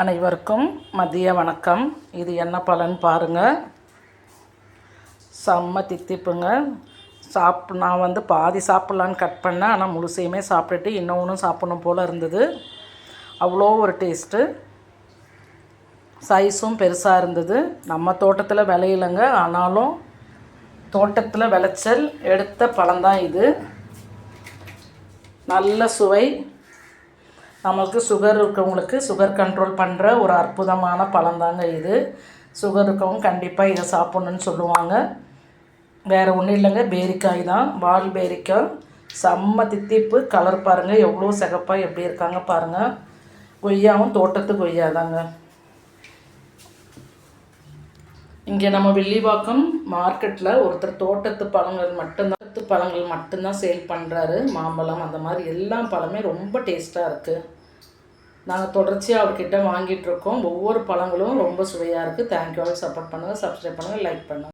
அனைவருக்கும் மதிய வணக்கம். இது என்ன பலன் பாருங்கள் செம்ம தித்திப்புங்க. சாப் நான் வந்து பாதி சாப்பிட்லான்னு கட் பண்ணேன். ஆனால் முழுசையுமே சாப்பிட்டுட்டு இன்னொன்றும் சாப்பிடணும் போல் இருந்தது. அவ்வளோ ஒரு டேஸ்ட்டு. சைஸும் பெருசாக இருந்தது. நம்ம தோட்டத்தில் விளையிலங்க. ஆனாலும் தோட்டத்தில் விளைச்சல் எடுத்த பழம்தான் இது. நல்ல சுவை. நம்மளுக்கு சுகர் இருக்கவங்களுக்கு சுகர் கண்ட்ரோல் பண்ணுற ஒரு அற்புதமான பழம்தாங்க இது. சுகர் இருக்கவங்க கண்டிப்பாக இதை சாப்பிட்ணுன்னு சொல்லுவாங்க. வேறு ஒன்றும் இல்லைங்க பேரிக்காய் தான். வால் பேரிக்காய். செம்ம தித்திப்பு. கலர் பாருங்கள் எவ்வளோ சிகப்பாக எப்படி இருக்காங்க பாருங்கள் கொய்யாவும் தோட்டத்து கொய்யா தாங்க. இங்கே நம்ம வில்லிவாக்கம் மார்க்கெட்டில் ஒருத்தர் தோட்டத்து பழங்கள் மட்டும்தான் பழங்கள் மட்டும்தான் சேல் பண்ணுறாரு மாம்பழம் அந்த மாதிரி எல்லா பழமே ரொம்ப டேஸ்ட்டாக இருக்குது நாங்கள் தொடர்ச்சியாக அவர்கிட்ட வாங்கிட்டு இருக்கோம். ஒவ்வொரு பழங்களும் ரொம்ப சுவையாக இருக்குது தேங்க்யூ ஆல் சப்போர்ட் பண்ணுங்கள் சப்ஸ்கிரைப் பண்ணுங்கள் லைக் பண்ணுங்கள்